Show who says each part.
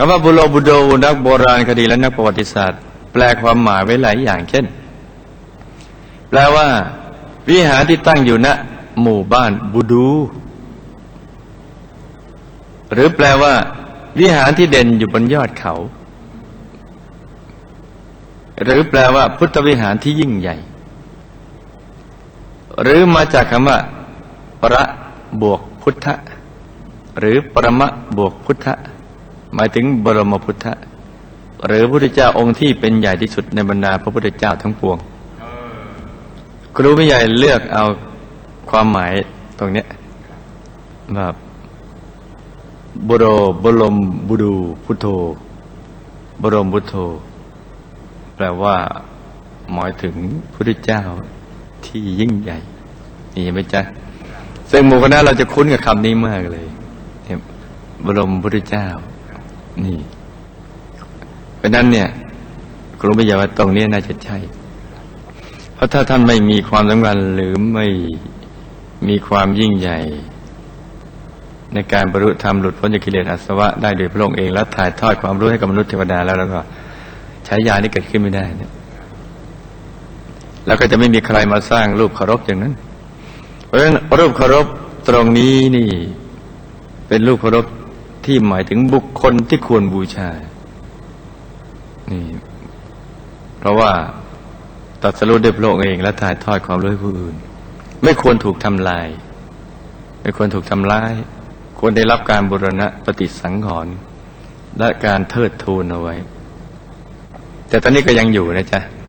Speaker 1: คำว่าบุโรบุโดนักโบราณคดีและนักประวัติศาสตร์ แปลความหมายไว้หลายอย่างเช่น แปลว่า วิหารที่ตั้งอยู่ณหมู่บ้านบูดู หรือแปลว่า วิหารที่เด่นอยู่บนยอดเขา หรือแปลว่า พุทธวิหารที่ยิ่งใหญ่ หรือมาจากคำว่า ประบวกพุทธ หรือประมะบวกพุทธ หมายถึงบรมพุทธะหรือพระพุทธเจ้าองค์ที่เป็นใหญ่ที่สุดในบรรดาพระพุทธเจ้าทั้งปวงครูไม่ใหญ่เลือกเอาความหมายตรงเนี้ยแบบบรบรมบุดูพุทโธ บรมพุทโธ แปลว่า หมายถึงพระพุทธเจ้าที่ยิ่งใหญ่ นี่ไหมจ๊ะซึ่งหมู่คณะเราจะคุ้นกับคำนี้มากเลยเนี่ยบรมพุทธเจ้า นี่ เพราะนั้นเนี่ยครูไม่ยาว่าตรงนี้น่าจะใช่ เพราะถ้าท่านไม่มีความสำคัญหรือไม่มีความยิ่งใหญ่ ในการบรรลุธรรมหลุดพ้นจากกิเลสอาสวะได้โดยพระองค์เองแล้วถ่ายทอดความรู้ให้กับมนุษย์เทวดาแล้วแล้วก็ใช้ยานี้เกิดขึ้นไม่ได้เนี่ยแล้วก็จะไม่มีใครมาสร้างรูปเคารพอย่างนั้น เพราะฉะนั้นรูปเคารพตรงนี้นี่ เป็นรูปเคารพ ที่หมายถึงบุคคลที่ควรบูชา นี่ เพราะว่าตรัสรู้ด้วยพระองค์เอง และถ่ายทอดความรู้ให้ผู้อื่น ไม่ควรถูกทำลาย ไม่ควรถูกทำลาย ควรได้รับการบูรณะปฏิสังขรณ์และการเทิดทูนเอาไว้ แต่ตอนนี้ก็ยังอยู่นะจ๊ะ